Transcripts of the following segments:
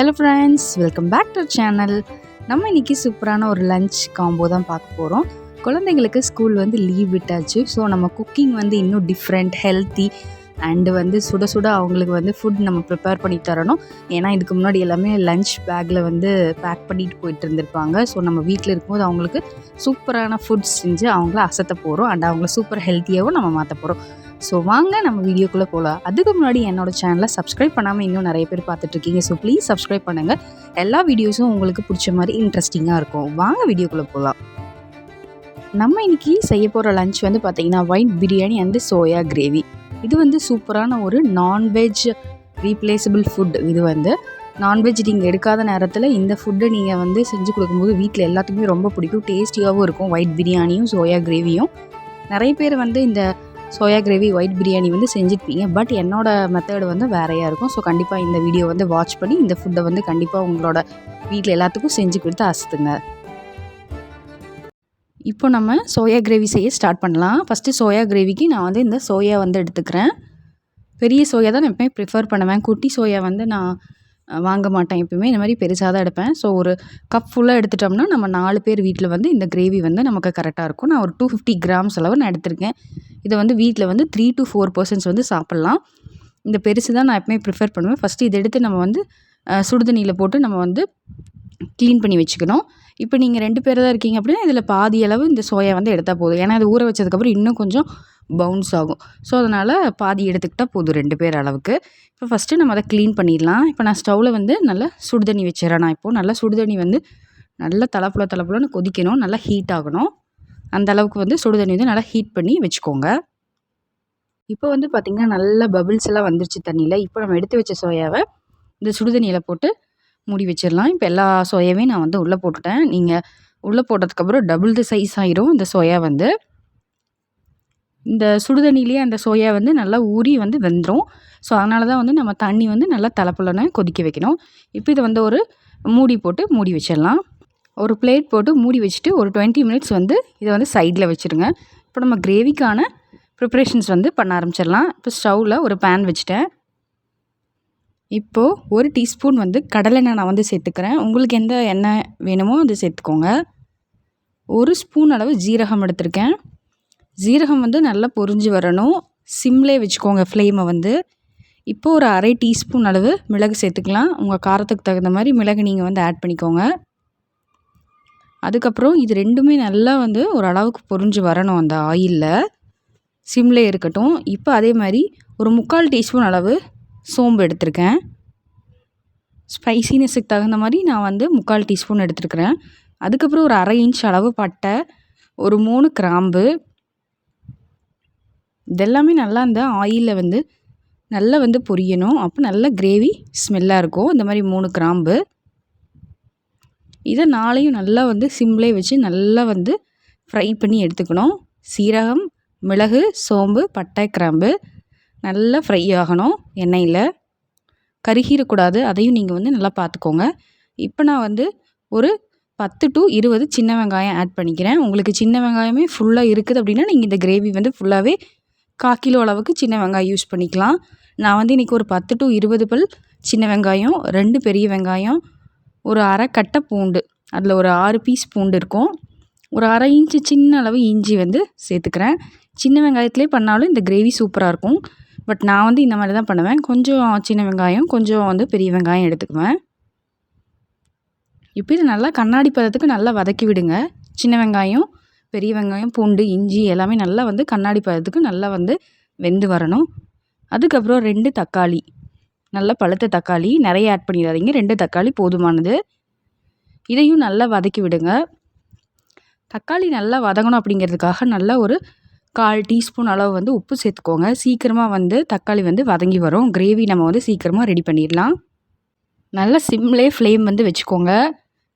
Hello friends welcome back to channel நம்ம இன்னைக்கு சூப்பரான ஒரு லஞ்ச் காம்போ தான் பார்க்க போகிறோம் குழந்தைங்களுக்கு ஸ்கூல் வந்து லீவ் விட்டாச்சு. ஸோ நம்ம குக்கிங் வந்து இன்னும் டிஃப்ரெண்ட் ஹெல்த்தி அண்டு வந்து சுட சுட அவங்களுக்கு வந்து ஃபுட் நம்ம ப்ரிப்பேர் பண்ணி தரணும். ஏன்னா இதுக்கு முன்னாடி எல்லாமே லஞ்ச் பேக்கில் வந்து பேக் பண்ணிட்டு போயிட்டு இருந்திருப்பாங்க. ஸோ நம்ம வீட்டில் இருக்கும்போது அவங்களுக்கு சூப்பரான ஃபுட் செஞ்சு அவங்கள அசத்த போகிறோம் அண்ட் அவங்கள சூப்பர் ஹெல்த்தியாகவும் நம்ம மாற்ற போகிறோம் ஸோ வாங்க நம்ம வீடியோக்குள்ளே போகலாம் அதுக்கு முன்னாடி என்னோட சேனலை சப்ஸ்கிரைப் பண்ணாமல் இன்னும் நிறைய பேர் பார்த்துட்ருக்கீங்க. ஸோ ப்ளீஸ் சப்ஸ்கிரைப் பண்ணுங்கள் எல்லா வீடியோஸும் உங்களுக்கு பிடிச்ச மாதிரி இன்ட்ரெஸ்டிங்காக இருக்கும். வாங்க வீடியோக்குள்ளே போகலாம் நம்ம இன்றைக்கி செய்ய போகிற லஞ்ச் வந்து பார்த்திங்கன்னா white biryani and soya gravy இது வந்து சூப்பரான ஒரு நான்வெஜ் ரீப்ளேசபிள் ஃபுட் இது வந்து நான்வெஜ் நீங்கள் எடுக்காத நேரத்தில் இந்த ஃபுட்டை நீங்கள் வந்து செஞ்சு கொடுக்கும்போது வீட்டில் எல்லாத்துக்குமே ரொம்ப பிடிக்கும். டேஸ்டியாகவும் இருக்கும். ஒயிட் பிரியாணியும் சோயா கிரேவியும் நிறைய பேர் வந்து இந்த சோயா கிரேவி ஒயிட் பிரியாணி வந்து செஞ்சுருப்பீங்க. பட் என்னோட மெத்தடு வந்து வேறையாக இருக்கும். ஸோ கண்டிப்பாக இந்த வீடியோ வந்து வாட்ச் பண்ணி இந்த ஃபுட்டை வந்து கண்டிப்பாக உங்களோட வீட்டில் எல்லாத்துக்கும் செஞ்சு கொடுத்து அசத்துங்க. இப்போ நம்ம சோயா கிரேவி செய்ய ஸ்டார்ட் பண்ணலாம். ஃபஸ்ட்டு சோயா கிரேவிக்கு நான் வந்து இந்த சோயா வந்து எடுத்துக்கிறேன். பெரிய சோயா தான் நான் எப்பவுமே ப்ரிஃபர் பண்ணுவேன். குட்டி சோயா வந்து நான் வாங்க மாட்டேன் எப்பவுமே. இந்த மாதிரி பெருசாக தான் எடுப்பேன். ஸோ ஒரு கப் ஃபுல்லாக எடுத்துட்டோம்னா நம்ம நாலு பேர் வீட்டில் வந்து இந்த கிரேவி வந்து நமக்கு கரெக்டாக இருக்கும். நான் ஒரு டூ ஃபிஃப்டி கிராம்ஸ் அளவு நான் எடுத்திருக்கேன். இதை வந்து வீட்டில் வந்து த்ரீ டு ஃபோர் பர்சன்ஸ் வந்து சாப்பிட்லாம். இந்த பெருசு தான் நான் எப்பவுமே ப்ரிஃபர் பண்ணுவேன். ஃபஸ்ட்டு இதை எடுத்து நம்ம வந்து சுடுதண்ணியில் போட்டு நம்ம வந்து க்ளீன் பண்ணி வச்சுக்கணும். இப்போ நீங்கள் ரெண்டு பேர் தான் இருக்கீங்க அப்படின்னா இதில் பாதி அளவு இந்த சோயா வந்து எடுத்தால் போதும். ஏன்னா அது ஊற வச்சதுக்கப்புறம் இன்னும் கொஞ்சம் பவுன்ஸ் ஆகும். ஸோ அதனால் பாதி எடுத்துக்கிட்டால் போதும் ரெண்டு பேர் அளவுக்கு. இப்போ ஃபஸ்ட்டு நம்ம அதை க்ளீன் பண்ணிடலாம். இப்போ நான் ஸ்டவ்வில் வந்து நல்லா சுடுதண்ணி வச்சிடறேன் நான் இப்போது நல்லா சுடுதண்ணி வந்து நல்லா தலைப்புல தலைப்புலன்னு கொதிக்கணும். நல்லா ஹீட் ஆகணும். அந்த அளவுக்கு வந்து சுடுதண்ணி வந்து நல்லா ஹீட் பண்ணி வச்சுக்கோங்க. இப்போ வந்து பார்த்திங்கன்னா நல்ல பபிள்ஸ் எல்லாம் வந்துருச்சு தண்ணியில். இப்போ நம்ம எடுத்து வச்ச சோயாவை இந்த சுடுதண்ணியில் போட்டு மூடி வச்சிடலாம். இப்போ எல்லா சோயாவையும் நான் வந்து உள்ளே போட்டுட்டேன். நீங்கள் உள்ளே போட்டதுக்கப்புறம் டபுள் த சைஸ் ஆயிரும் இந்த சோயா வந்து. இந்த சுடுதண்ணிலேயே அந்த சோயா வந்து நல்லா ஊறி வந்து வெந்துடும் ஸோ அதனால தான் வந்து நம்ம தண்ணி வந்து நல்லா தலைப்புலன்னு கொதிக்க வைக்கணும். இப்போ இதை வந்து ஒரு மூடி போட்டு மூடி வச்சிடலாம். ஒரு பிளேட் போட்டு மூடி வச்சுட்டு ஒரு டுவெண்ட்டி மினிட்ஸ் வந்து இதை வந்து சைடில் வச்சுருங்க. இப்போ நம்ம கிரேவிக்கான ப்ரிப்ரேஷன்ஸ் வந்து பண்ண ஆரம்பிச்சிடலாம். இப்போ ஸ்டவ்வில் ஒரு பேன் வச்சுட்டேன். இப்போது ஒரு டீஸ்பூன் வந்து கடலெண்ணெய் நான் வந்து சேர்த்துக்கிறேன். உங்களுக்கு எந்த எண்ணெய் வேணுமோ அது சேர்த்துக்கோங்க. ஒரு ஸ்பூன் அளவு ஜீரகம் எடுத்திருக்கேன். ஜீரகம் வந்து நல்லா பொரிஞ்சு வரணும். சிம்லே வச்சுக்கோங்க ஃப்ளேமை வந்து. இப்போ ஒரு அரை டீஸ்பூன் அளவு மிளகு சேர்த்துக்கலாம். உங்கள் காரத்துக்கு தகுந்த மாதிரி மிளகு நீங்கள் வந்து ஆட் பண்ணிக்கோங்க. அதுக்கப்புறம் இது ரெண்டுமே நல்லா வந்து ஒரு அளவுக்கு பொரிஞ்சு வரணும் அந்த ஆயிலில். சிம்லே இருக்கட்டும். இப்போ அதே மாதிரி ஒரு முக்கால் டீஸ்பூன் அளவு சோம்பு எடுத்திருக்கேன். ஸ்பைசினஸுக்கு தகுந்த மாதிரி நான் வந்து முக்கால் டீஸ்பூன் எடுத்துருக்கிறேன். அதுக்கப்புறம் ஒரு அரை இன்ச் அளவு பட்டை ஒரு மூணு கிராம்பு. இதெல்லாமே நல்லா அந்த ஆயிலில் வந்து நல்லா வந்து பொரியணும். அப்போ நல்ல கிரேவி ஸ்மெல்லாக இருக்கும். இந்த மாதிரி மூணு கிராம்பு. இதை நாளையும் நல்லா வந்து சிம்லே வச்சு நல்லா வந்து ஃப்ரை பண்ணி எடுத்துக்கணும். சீரகம் மிளகு சோம்பு பட்டை கிராம்பு நல்லா ஃப்ரை ஆகணும் எண்ணெயில். கருகிடக்கூடாது அதையும் நீங்கள் வந்து நல்லா பார்த்துக்கோங்க. இப்போ நான் வந்து ஒரு பத்து டு இருபது சின்ன வெங்காயம் ஆட் பண்ணிக்கிறேன். உங்களுக்கு சின்ன வெங்காயமே ஃபுல்லாக இருக்குது அப்படின்னா நீங்கள் இந்த கிரேவி வந்து ஃபுல்லாகவே கா கிலோ அளவுக்கு சின்ன வெங்காயம் யூஸ் பண்ணிக்கலாம். நான் வந்து இன்றைக்கி ஒரு பத்து டு இருபது பல் சின்ன வெங்காயம் ரெண்டு பெரிய வெங்காயம் ஒரு அரை கட்டை பூண்டு அதில் ஒரு ஆறு பீஸ் பூண்டு இருக்கும். ஒரு அரை இன்ச்சு சின்ன அளவு இஞ்சி வந்து சேர்த்துக்கிறேன். சின்ன வெங்காயத்திலே பண்ணாலும் இந்த கிரேவி சூப்பராக இருக்கும். பட் நான் வந்து இந்த மாதிரி தான் பண்ணுவேன். கொஞ்சம் சின்ன வெங்காயம் கொஞ்சம் வந்து பெரிய வெங்காயம் எடுத்துக்குவேன். இப்போ இது நல்லா கண்ணாடி பதத்துக்கு நல்லா வதக்கி விடுங்க. சின்ன வெங்காயம் பெரிய வெங்காயம் பூண்டு இஞ்சி எல்லாமே நல்லா வந்து கண்ணாடி பதத்துக்கு நல்லா வந்து வெந்து வரணும். அதுக்கப்புறம் ரெண்டு தக்காளி. நல்ல பழுத்த தக்காளி நிறைய ஆட் பண்ணிடாதீங்க. ரெண்டு தக்காளி போதுமானது. இதையும் நல்லா வதக்கி விடுங்க. தக்காளி நல்லா வதங்கணும் அப்படிங்கிறதுக்காக நல்லா ஒரு கால் டீஸ்பூன் அளவு வந்து உப்பு சேர்த்துக்கோங்க. சீக்கிரமாக வந்து தக்காளி வந்து வதங்கி வரும். கிரேவி நம்ம வந்து சீக்கிரமாக ரெடி பண்ணிடலாம். நல்லா சிம்லே ஃப்ளேம் வந்து வச்சுக்கோங்க.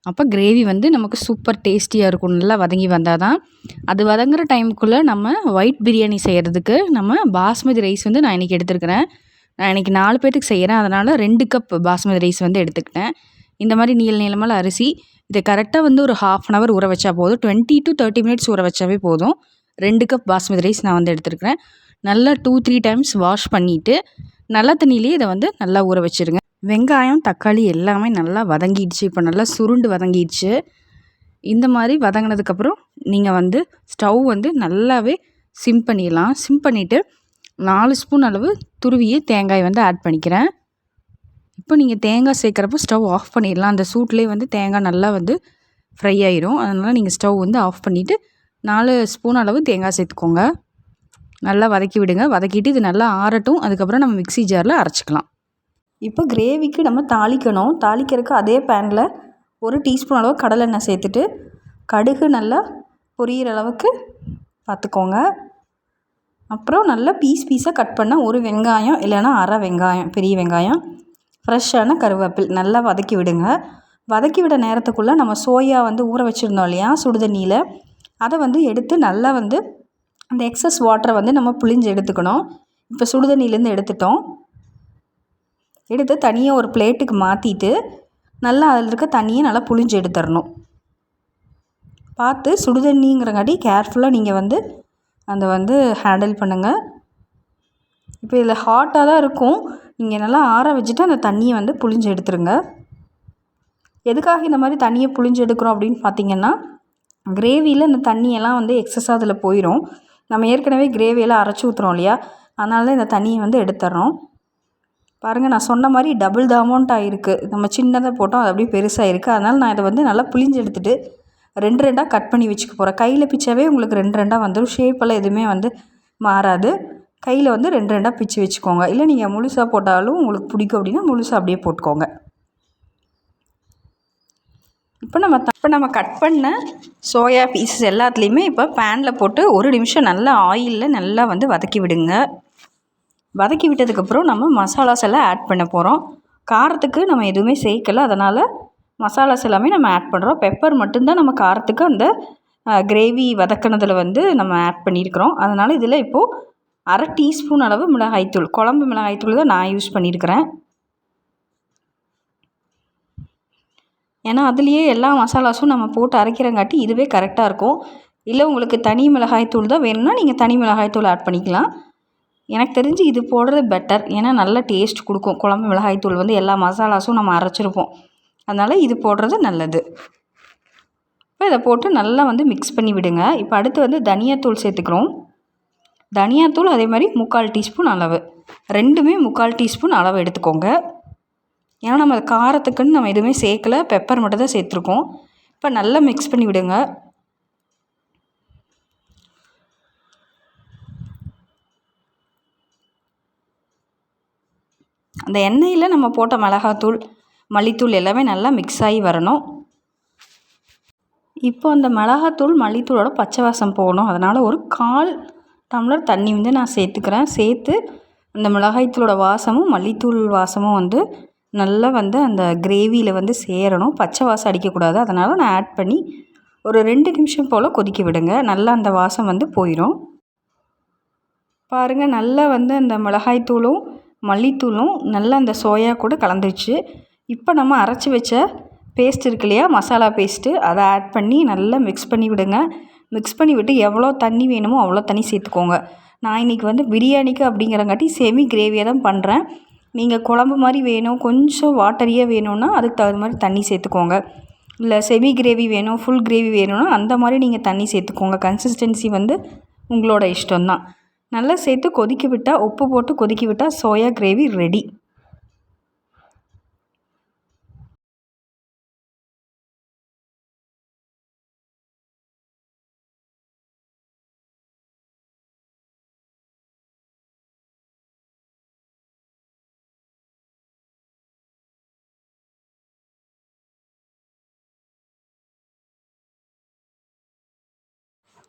அப்போ கிரேவி வந்து நமக்கு சூப்பர் டேஸ்டியாக இருக்கும். நல்லா வதங்கி வந்தால் தான் அது வதங்குற டைமுக்குள்ளே நம்ம ஒயிட் பிரியாணி செய்கிறதுக்கு நம்ம பாஸ்மதி ரைஸ் வந்து நான் இன்றைக்கி எடுத்துருக்கிறேன். நான் இன்றைக்கி நாலு பேர்த்துக்கு செய்கிறேன் அதனால் ரெண்டு கப் பாஸ்மதி ரைஸ் வந்து எடுத்துக்கிட்டேன். இந்த மாதிரி நீள நீளமான அரிசி இதை கரெக்டாக வந்து ஒரு ஹாஃப் அன் ஹவர் ஊற வச்சா போதும். டுவெண்ட்டி டு தேர்ட்டி மினிட்ஸ் ஊற வச்சாவே போதும். ரெண்டு கப் பாஸ்மதி ரைஸ் நான் வந்து எடுத்துருக்கிறேன். நல்லா டூ த்ரீ டைம்ஸ் வாஷ் பண்ணிவிட்டு நல்ல தண்ணியிலேயே இதை வந்து நல்லா ஊற வச்சுருங்க. வெங்காயம் தக்காளி எல்லாமே நல்லா வதங்கிடுச்சு. இப்போ நல்லா சுருண்டு வதங்கிடுச்சு. இந்த மாதிரி வதங்கினதுக்கப்புறம் நீங்கள் வந்து ஸ்டவ் வந்து நல்லாவே சிம் பண்ணிடலாம். சிம் பண்ணிவிட்டு நாலு ஸ்பூன் அளவு துருவிய தேங்காய் வந்து ஆட் பண்ணிக்கிறேன். இப்போ நீங்கள் தேங்காய் சேர்க்குறப்போ ஸ்டவ் ஆஃப் பண்ணிடலாம். அந்த சூட்லேயே வந்து தேங்காய் நல்லா வந்து ஃப்ரை ஆயிரும். அதனால் நீங்கள் ஸ்டவ் வந்து ஆஃப் பண்ணிவிட்டு நாலு ஸ்பூன் அளவு தேங்காய் சேர்த்துக்கோங்க. நல்லா வதக்கி விடுங்க. வதக்கிட்டு இது நல்லா ஆறட்டும். அதுக்கப்புறம் நம்ம மிக்ஸி ஜாரில் அரைச்சிக்கலாம். இப்போ கிரேவிக்கு நம்ம தாளிக்கணும். தாளிக்கிறதுக்கு அதே பேனில் ஒரு டீஸ்பூன் அளவு கடலெண்ணெய் சேர்த்துட்டு கடுகு நல்லா பொரியிற அளவுக்கு பார்த்துக்கோங்க. அப்புறம் நல்லா பீஸ் பீஸாக கட் பண்ண ஒரு வெங்காயம் இல்லைன்னா அரை வெங்காயம் பெரிய வெங்காயம் ஃப்ரெஷ்ஷான கருவேப்பில் நல்லா வதக்கி விடுங்க. வதக்கி விட நேரத்துக்குள்ளே நம்ம சோயா வந்து ஊற வச்சுருந்தோம் இல்லையா சுடுதண்ணியில் அதை வந்து எடுத்து நல்லா வந்து அந்த எக்ஸஸ் வாட்டரை வந்து நம்ம புளிஞ்சு எடுத்துக்கணும். இப்போ சுடுதண்ணிலேருந்து எடுத்துட்டோம். எடுத்து தனியாக ஒரு பிளேட்டுக்கு மாற்றிட்டு நல்லா அதில் இருக்க தண்ணியை நல்லா புளிஞ்சு எடுத்துடணும். பார்த்து சுடுதண்ணிங்கிறங்காட்டி கேர்ஃபுல்லாக நீங்கள் வந்து அந்த வந்து ஹேண்டில் பண்ணுங்கள் இப்போ இதில் ஹாட்டாக தான் இருக்கும். நீங்கள் நல்லா ஆற வச்சுட்டு அந்த தண்ணியை வந்து புளிஞ்சு எடுத்துருங்க. எதுக்காக இந்த மாதிரி தண்ணியை புளிஞ்சு எடுக்கிறோம் அப்படின்னு பார்த்தீங்கன்னா கிரேவியில் இந்த தண்ணியெல்லாம் வந்து எக்ஸஸாக அதில் போயிடும் நம்ம ஏற்கனவே கிரேவியெல்லாம் அரைச்சி ஊற்றுறோம் இல்லையா? அதனால தான் இந்த தண்ணியை வந்து எடுத்துட்றோம் பாருங்கள் நான் சொன்ன மாதிரி டபுள் த அமௌண்ட் ஆகிருக்கு நம்ம சின்னதாக போட்டோம் அது அப்படியே பெருசாக இருக்குது அதனால் நான் இதை வந்து நல்லா புளிஞ்சு எடுத்துகிட்டு ரெண்டு ரெண்டாக கட் பண்ணி வச்சுக்க போகிறேன் கையில் பிச்சாவே உங்களுக்கு ரெண்டு ரெண்டாக வந்துடும் ஷேப்பெல்லாம் எதுவுமே வந்து மாறாது. கையில் வந்து ரெண்டு ரெண்டாக பிச்சு வச்சுக்கோங்க. இல்லை நீங்கள் முழுசாக போட்டாலும் உங்களுக்கு பிடிக்கும் அப்படின்னா முழுசாக அப்படியே போட்டுக்கோங்க. இப்போ நம்ம இப்போ நம்ம கட் பண்ண சோயா பீசஸ் எல்லாத்துலேயுமே இப்போ பேனில் போட்டு ஒரு நிமிஷம் நல்லா ஆயிலில் நல்லா வந்து வதக்கி விடுங்க. வதக்கி விட்டதுக்கப்புறம் நம்ம மசாலாஸ் எல்லாம் ஆட் பண்ண போகிறோம் காரத்துக்கு நம்ம எதுவுமே சேர்க்கல. அதனால் மசாலாஸ் எல்லாமே நம்ம ஆட் பண்ணுறோம் பெப்பர் மட்டும்தான் நம்ம காரத்துக்கு அந்த கிரேவி வதக்கினதில் வந்து நம்ம ஆட் பண்ணியிருக்கிறோம் அதனால் இதில் இப்போது அரை டீஸ்பூன் அளவு மிளகாய்த்தூள் குழம்பு மிளகாய்த்தூள் தான் நான் யூஸ் பண்ணியிருக்கிறேன் ஏன்னா அதுலேயே எல்லா மசாலாஸும் நம்ம போட்டு அரைக்கிறங்காட்டி இதுவே கரெக்டாக இருக்கும். இல்லை உங்களுக்கு தனி மிளகாய்த்தூள் தான் வேணும்னா நீங்கள் தனி மிளகாய்த்தூள் ஆட் பண்ணிக்கலாம். எனக்கு தெரிஞ்சு இது போடுறது பெட்டர் ஏன்னா நல்ல டேஸ்ட் கொடுக்கும். குழம்பு மிளகாய்த்தூள் வந்து எல்லா மசாலாஸும் நம்ம அரைச்சிருப்போம். அதனால் இது போடுறது நல்லது. இப்போ இதை போட்டு நல்லா வந்து மிக்ஸ் பண்ணி விடுங்க. இப்போ அடுத்து வந்து தனியாத்தூள் சேர்த்துக்கிறோம். தனியாத்தூள் அதே மாதிரி முக்கால் டீஸ்பூன் அளவு. ரெண்டுமே முக்கால் டீஸ்பூன் அளவு எடுத்துக்கோங்க. ஏன்னா நம்ம காரத்துக்குன்னு நம்ம எதுவுமே சேர்க்கல. பெப்பர் மட்டும் தான் சேர்த்துருக்கோம். இப்போ நல்லா மிக்ஸ் பண்ணி விடுங்க. அந்த எண்ணெயில் நம்ம போட்ட மிளகாத்தூள் மல்லித்தூள் எல்லாமே நல்லா மிக்ஸ் ஆகி வரணும். இப்போ அந்த மிளகாத்தூள் மல்லித்தூளோட பச்சை வாசம் போகணும். அதனால் ஒரு கால் டம்ளர் தண்ணி வந்து நான் சேர்த்துக்கிறேன். சேர்த்து அந்த மிளகாய்த்தூளோட வாசமும் மல்லித்தூள் வாசமும் வந்து நல்லா வந்து அந்த கிரேவியில் வந்து சேரணும். பச்சை வாசம் அடிக்கக்கூடாது. அதனால் நான் ஆட் பண்ணி ஒரு ரெண்டு நிமிஷம் போல் கொதிக்க விடுங்க. நல்லா அந்த வாசம் வந்து போயிடும் பாருங்கள் நல்லா வந்து அந்த மிளகாய்த்தூளும் மல்லித்தூளும் நல்லா அந்த சோயா கூட கலந்துருச்சு. இப்போ நம்ம அரைச்சி வச்ச பேஸ்ட் இருக்கு இல்லையா? மசாலா பேஸ்ட்டு அதை ஆட் பண்ணி நல்லா மிக்ஸ் பண்ணி விடுங்க. மிக்ஸ் பண்ணி விட்டு எவ்வளோ தண்ணி வேணுமோ அவ்வளோ தண்ணி சேர்த்துக்கோங்க. நான் இன்றைக்கி வந்து பிரியாணிக்கு அப்படிங்கிறங்காட்டி செமி கிரேவியாக தான் பண்ணுறேன் நீங்கள் குழம்பு மாதிரி வேணும் கொஞ்சம் வாட்டரியாக வேணும்னா அதுக்கு தகுந்த மாதிரி தண்ணி சேர்த்துக்கோங்க. இல்லை செமி கிரேவி வேணும் ஃபுல் கிரேவி வேணும்னா அந்த மாதிரி நீங்கள் தண்ணி சேர்த்துக்கோங்க. கன்சிஸ்டன்சி வந்து உங்களோட இஷ்டம்தான். நல்லா சேர்த்து கொதிக்க விட்டால் உப்பு போட்டு கொதிக்க விட்டால் சோயா கிரேவி ரெடி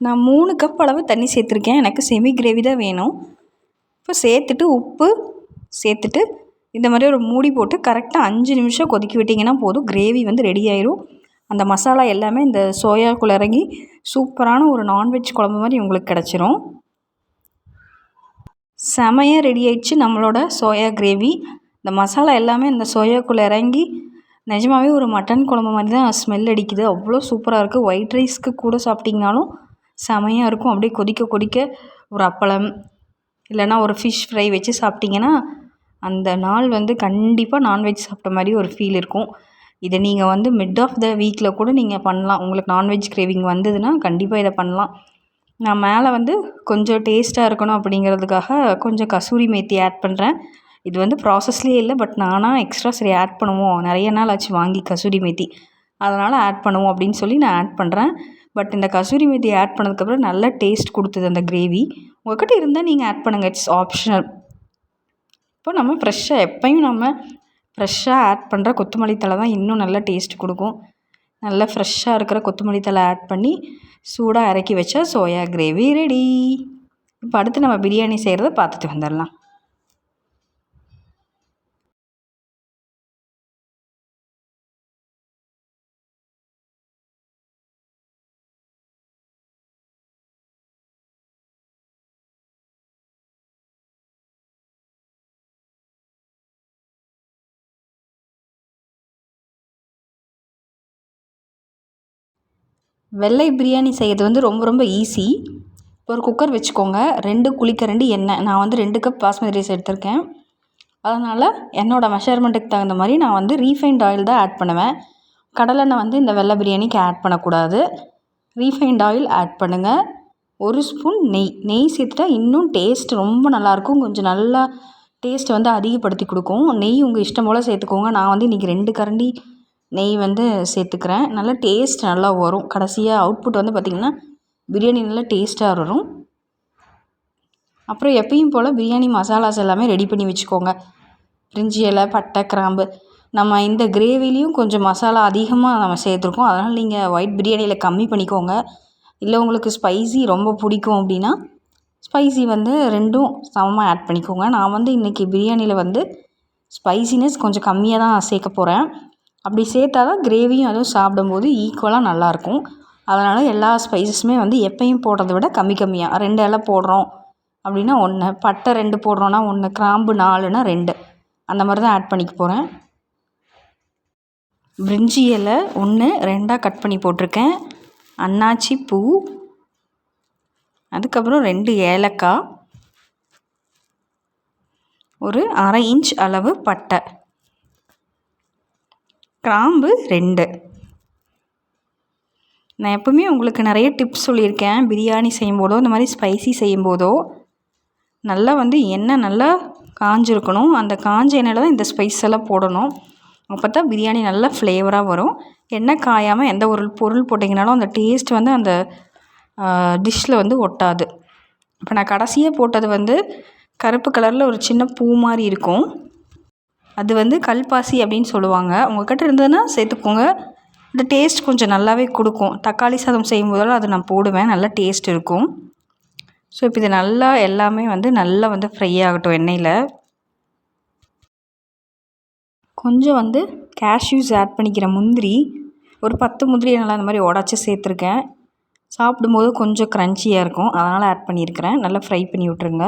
நான் மூணு கப் அளவு தண்ணி சேர்த்துருக்கேன். எனக்கு செமி கிரேவி தான் வேணும். இப்போ சேர்த்துட்டு உப்பு சேர்த்துட்டு இந்த மாதிரி ஒரு மூடி போட்டு கரெக்டாக அஞ்சு நிமிஷம் கொதிக்க விட்டிங்கன்னா போதும். கிரேவி வந்து ரெடி ஆயிரும். அந்த மசாலா எல்லாமே இந்த சோயாக்குள்ளே இறங்கி சூப்பரான ஒரு நான்வெஜ் குழம்பு மாதிரி உங்களுக்கு கிடச்சிரும். செமையாக ரெடி ஆயிடுச்சு நம்மளோட சோயா கிரேவி இந்த மசாலா எல்லாமே இந்த சோயாக்குள்ளே இறங்கி நிஜமாவே ஒரு மட்டன் குழம்பு மாதிரி தான் ஸ்மெல் அடிக்குது. அவ்வளோ சூப்பராக இருக்குது ஒயிட் ரைஸ்க்கு கூட சாப்பிட்டிங்கனாலும் செமையாக இருக்கும். அப்படியே கொதிக்க கொதிக்க ஒரு அப்பளம் இல்லைன்னா ஒரு ஃபிஷ் ஃப்ரை வச்சு சாப்பிட்டிங்கன்னா அந்த நாள் வந்து கண்டிப்பாக நான்வெஜ் சாப்பிட்ட மாதிரி ஒரு ஃபீல் இருக்கும். இதை நீங்கள் வந்து மிட் ஆஃப் த வீக்கில் கூட நீங்கள் பண்ணலாம். உங்களுக்கு நான்வெஜ் கிரேவிங் வந்ததுன்னா கண்டிப்பாக இதை பண்ணலாம். நான் மேலே வந்து கொஞ்சம் டேஸ்ட்டாக இருக்கணும் அப்படிங்கிறதுக்காக கொஞ்சம் கசூரி மேத்தி ஆட் பண்ணுறேன் இது வந்து ப்ராசஸ்லேயே இல்லை பட் நானாக எக்ஸ்ட்ரா சரி ஆட் பண்ணுவோம். நிறைய நாள் ஆச்சு வாங்கி கசூரி மேத்தி. அதனால் ஆட் பண்ணுவோம் அப்படின்னு சொல்லி நான் ஆட் பண்ணுறேன் பட் இந்த கசூரி மேத்தி ஆட் பண்ணதுக்கப்புறம் நல்ல டேஸ்ட் கொடுத்தது அந்த கிரேவி உங்கள்கிட்ட இருந்தால் நீங்கள் ஆட் பண்ணுங்கள் இட்ஸ் ஆப்ஷனல் இப்போ நம்ம ஃப்ரெஷ்ஷாக எப்போயும் நம்ம ஃப்ரெஷ்ஷாக ஆட் பண்ணுற கொத்தமல்லி தழை தான் இன்னும் நல்லா டேஸ்ட் கொடுக்கும். நல்லா ஃப்ரெஷ்ஷாக இருக்கிற கொத்தமல்லி தழை ஆட் பண்ணி சூடாக இறக்கி வச்சா சோயா கிரேவி ரெடி இப்போ அடுத்து நம்ம பிரியாணி செய்கிறத பார்த்துட்டு வந்துடலாம். வெள்ளை பிரியாணி செய்கிறது வந்து ரொம்ப ரொம்ப ஈஸி ஒரு குக்கர் வச்சுக்கோங்க. ரெண்டு குழிக்கரண்டி எண்ணெய். நான் வந்து ரெண்டு கப் பாஸ்மதி ரைஸ் எடுத்திருக்கேன். அதனால் என்னோடய மெஷர்மெண்ட்டுக்கு தகுந்த மாதிரி நான் வந்து ரீஃபைண்ட் ஆயில் தான் ஆட் பண்ணுவேன். கடலெண்ணெய் வந்து இந்த வெள்ளை பிரியாணிக்கு ஆட் பண்ணக்கூடாது. ரீஃபைண்ட் ஆயில் ஆட் பண்ணுங்கள் ஒரு ஸ்பூன் நெய். நெய் சேர்த்துட்டா இன்னும் டேஸ்ட் ரொம்ப நல்லாயிருக்கும். கொஞ்சம் நல்லா டேஸ்ட்டை வந்து அதிகப்படுத்தி கொடுக்கும். நெய் உங்கள் இஷ்டம் போல் சேர்த்துக்கோங்க. நான் வந்து இன்றைக்கி ரெண்டு கரண்டி நெய் வந்து சேர்த்துக்கிறேன். நல்லா டேஸ்ட் நல்லா வரும். கடைசியாக அவுட்புட் வந்து பார்த்திங்கன்னா பிரியாணி நல்லா டேஸ்ட்டாக வரும். அப்புறம் எப்பயும் போல் பிரியாணி மசாலாஸ் எல்லாமே ரெடி பண்ணி வச்சுக்கோங்க. பிரிஞ்சி இலை பட்டை கிராம்பு. நம்ம இந்த கிரேவிலையும் கொஞ்சம் மசாலா அதிகமாக நம்ம சேர்த்துருக்கோம். அதனால் நீங்கள் ஒயிட் பிரியாணியில் கம்மி பண்ணிக்கோங்க. இல்லை உங்களுக்கு ஸ்பைசி ரொம்ப பிடிக்கும் அப்படின்னா ஸ்பைசி வந்து ரெண்டும் சமமாக ஆட் பண்ணிக்கோங்க. நான் வந்து இன்றைக்கி பிரியாணியில் வந்து ஸ்பைசினஸ் கொஞ்சம் கம்மியாக தான் சேர்க்க போகிறேன் அப்படி சேர்த்தா தான் கிரேவியும் அதுவும் சாப்பிடும்போது ஈக்குவலாக நல்லாயிருக்கும். அதனால் எல்லா ஸ்பைசஸுமே வந்து எப்பயும் போடுறத விட கம்மி கம்மியாக ரெண்டு இலை போடுறோம் அப்படின்னா ஒன்று பட்டை ரெண்டு போடுறோன்னா ஒன்று கிராம்பு நாலுன்னா ரெண்டு. அந்த மாதிரி தான் ஆட் பண்ணிக்க போகிறேன் பிரிஞ்சி இலை ஒன்று ரெண்டாக கட் பண்ணி போட்டிருக்கேன். அன்னாச்சி பூ. அதுக்கப்புறம் ரெண்டு ஏலக்காய். ஒரு அரை இன்ச் அளவு பட்டை. கிராம்பு ரெண்டு. நான் எப்போவுமே உங்களுக்கு நிறைய டிப்ஸ் சொல்லியிருக்கேன். பிரியாணி செய்யும்போதோ இந்த மாதிரி ஸ்பைசி செய்யும்போதோ நல்லா வந்து எண்ணெய் நல்லா காஞ்சிருக்கணும். அந்த காஞ்ச எண்ணெயில் தான் இந்த ஸ்பைஸ் எல்லாம் போடணும். அப்போ தான் பிரியாணி நல்லா ஃப்ளேவராக வரும். எண்ணெய் காயாமல் எந்த ஒரு பொருள் போட்டிங்கனாலும் அந்த டேஸ்ட் வந்து அந்த டிஷ்ஷில் வந்து ஒட்டாது. இப்போ நான் கடைசியாக போட்டது வந்து கருப்பு கலரில் ஒரு சின்ன பூ மாதிரி இருக்கும். அது வந்து கல்பாசி அப்படின்னு சொல்லுவாங்க. உங்கள்கிட்ட இருந்ததுன்னா சேர்த்துக்கோங்க. இந்த டேஸ்ட் கொஞ்சம் நல்லாவே கொடுக்கும். தக்காளி சாதம் செய்யும் போதெல்லாம் அதை நான் போடுவேன். நல்லா டேஸ்ட் இருக்கும். ஸோ இப்போ இது நல்லா எல்லாமே வந்து நல்லா வந்து ஃப்ரை ஆகட்டும் எண்ணெயில். கொஞ்சம் வந்து கேஷ்யூஸ் ஆட் பண்ணிக்கிற முந்திரி. ஒரு பத்து முந்திரி நல்லா அந்த மாதிரி உடச்சி சேர்த்துருக்கேன். சாப்பிடும்போது கொஞ்சம் க்ரன்ச்சியாக இருக்கும். அதனால் ஆட் பண்ணியிருக்கிறேன். நல்லா ஃப்ரை பண்ணி விட்ருங்க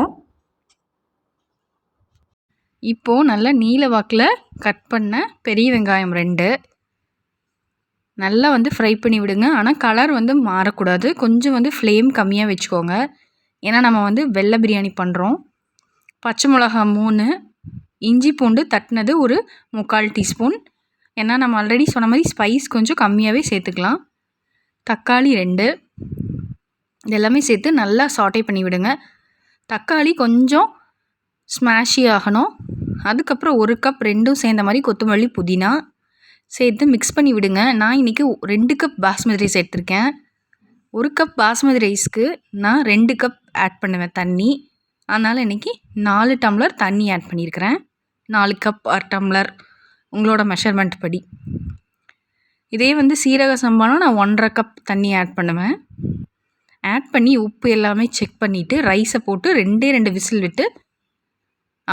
இப்போது நல்லா நீல வாக்கில் கட் பண்ண பெரிய வெங்காயம் ரெண்டு. நல்லா வந்து ஃப்ரை பண்ணி விடுங்க. ஆனால் கலர் வந்து மாறக்கூடாது. கொஞ்சம் வந்து ஃப்ளேம் கம்மியாக வச்சுக்கோங்க. ஏன்னா நம்ம வந்து வெள்ளை பிரியாணி பண்ணுறோம் பச்சை மிளகா மூணு. இஞ்சி பூண்டு தட்டினது ஒரு முக்கால் டீஸ்பூன். ஏன்னா நம்ம ஆல்ரெடி சொன்ன மாதிரி ஸ்பைஸ் கொஞ்சம் கம்மியாகவே சேர்த்துக்கலாம். தக்காளி ரெண்டு. இதெல்லாமே சேர்த்து நல்லா சாட்டை பண்ணி விடுங்க. தக்காளி கொஞ்சம் ஸ்மாஷி ஆகணும். அதுக்கப்புறம் ஒரு கப் ரெண்டும் சேர்ந்த மாதிரி கொத்தமல்லி புதினா சேர்த்து மிக்ஸ் பண்ணி விடுங்க. நான் இன்றைக்கி ரெண்டு கப் பாஸ்மதி ரைஸ் எடுத்திருக்கேன். ஒரு கப் பாஸ்மதி ரைஸ்க்கு நான் ரெண்டு கப் ஆட் பண்ணுவேன் தண்ணி. அதனால் இன்றைக்கி நாலு டம்ளர் தண்ணி ஆட் பண்ணியிருக்கிறேன். நாலு கப் ஆர் டம்ளர் உங்களோட மெஷர்மெண்ட் படி. இதே வந்து சீரக சம்பானா நான் ஒன்றரை கப் தண்ணி ஆட் பண்ணுவேன். ஆட் பண்ணி உப்பு எல்லாமே செக் பண்ணிவிட்டு ரைஸை போட்டு ரெண்டே ரெண்டு விசில் விட்டு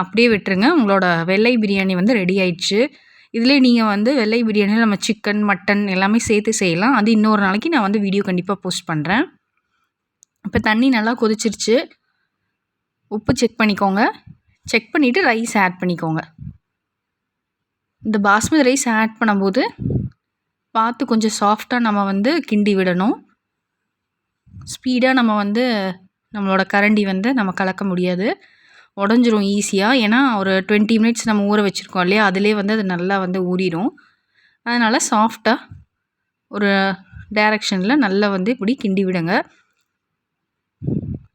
அப்படியே விட்டுருங்க. உங்களோட வெள்ளை பிரியாணி வந்து ரெடி ஆயிடுச்சு. இதிலே நீங்கள் வந்து வெள்ளை பிரியாணியில் நம்ம சிக்கன் மட்டன் எல்லாமே சேர்த்து செய்யலாம். அது இன்னொரு நாளைக்கு நான் வந்து வீடியோ கண்டிப்பாக போஸ்ட் பண்ணுறேன் இப்போ தண்ணி நல்லா கொதிச்சிருச்சு. உப்பு செக் பண்ணிக்கோங்க. செக் பண்ணிவிட்டு ரைஸ் ஆட் பண்ணிக்கோங்க. இந்த பாஸ்மதி ரைஸ் ஆட் பண்ணும்போது பார்த்து கொஞ்சம் சாஃப்டாக நம்ம வந்து கிண்டி விடணும். ஸ்பீடாக நம்ம வந்து நம்மளோட கரண்டி வந்து நம்ம கலக்க முடியாது. உடஞ்சிரும் ஈஸியாக ஏன்னா ஒரு டுவெண்ட்டி மினிட்ஸ் நம்ம ஊற வச்சுருக்கோம் இல்லையா? அதிலே வந்து அது நல்லா வந்து ஊறிடும் அதனால் சாஃப்டாக ஒரு டைரக்ஷனில் நல்லா வந்து இப்படி கிண்டி விடுங்க.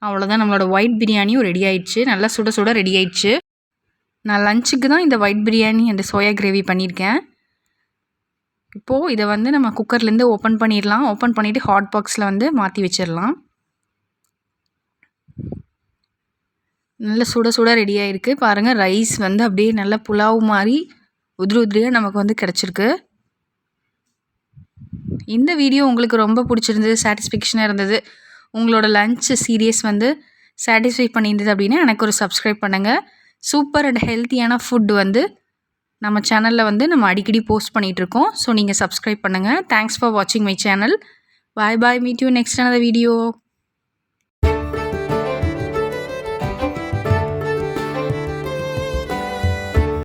அவ்வளோதான் நம்மளோட ஒயிட் பிரியாணியும் ரெடி ஆயிடுச்சு. நல்லா சுட சுட ரெடி ஆயிடுச்சு. நான் லஞ்சுக்கு தான் இந்த ஒயிட் பிரியாணி அந்த சோயா கிரேவி பண்ணியிருக்கேன். இப்போது இதை வந்து நம்ம குக்கர்லேருந்து ஓப்பன் பண்ணிடலாம். ஓப்பன் பண்ணிவிட்டு ஹாட் பாக்ஸில் வந்து மாற்றி வச்சிடலாம். நல்ல சுட சுட ரெடி ஆகிருக்கு பாருங்கள் ரைஸ் வந்து அப்படியே நல்லா புலாவ் மாதிரி உதிரி உதிரியாக நமக்கு வந்து கிடச்சிருக்கு. இந்த வீடியோ உங்களுக்கு ரொம்ப பிடிச்சிருந்தது சாட்டிஸ்ஃபேக்ஷனாக இருந்தது உங்களோட லஞ்ச் சீரியஸ் வந்து சாட்டிஸ்ஃபை பண்ணியிருந்தது அப்படின்னா எனக்கு ஒரு சப்ஸ்கிரைப் பண்ணுங்கள் சூப்பர் அண்ட் ஹெல்த்தியான ஃபுட் வந்து நம்ம சேனலில் வந்து நம்ம அடிக்கடி போஸ்ட் பண்ணிகிட்ருக்கோம் ஸோ நீங்கள் சப்ஸ்கிரைப் பண்ணுங்கள் தேங்க்ஸ் ஃபார் வாட்சிங் my channel bye bye meet you next another video